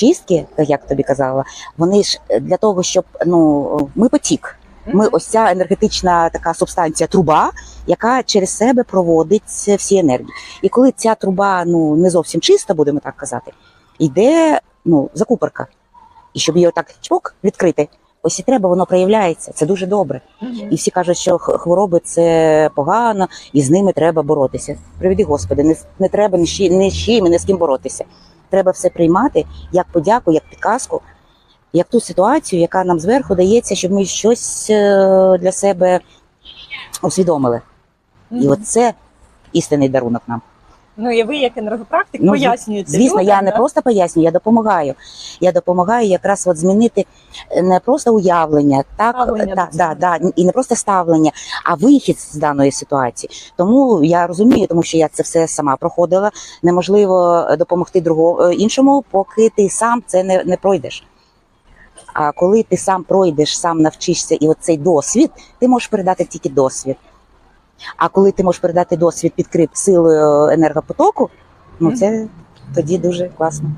чистки, як тобі казала, вони ж для того, щоб ну ми потік. Ми ось ця енергетична така субстанція, труба, яка через себе проводить всі енергії. І коли ця труба ну не зовсім чиста, будемо так казати, йде ну закупорка. І щоб її отак чпок відкрити, ось і треба, воно проявляється. Це дуже добре. І всі кажуть, що хвороби це погано, і з ними треба боротися. Приведи, Господи, не, не треба ні з чим, ні з ким боротися. Треба все приймати як подяку, як підказку, як ту ситуацію, яка нам зверху дається, щоб ми щось е, для себе усвідомили. І оце істинний дарунок нам. Ну і ви, як енергопрактик, Ну, пояснюєте. Звісно, людям, я не да? просто пояснюю, я допомагаю. Я допомагаю якраз от змінити не просто уявлення, так Ставлення да, до да, да, і не просто ставлення, а вихід з даної ситуації. Тому я розумію, тому що я це все сама проходила. Неможливо допомогти другому е, іншому, поки ти сам це не, не пройдеш. А коли ти сам пройдеш, сам навчишся, і оцей досвід, ти можеш передати тільки досвід. А коли ти можеш передати досвід підкріп силою енергопотоку, ну це тоді дуже класно.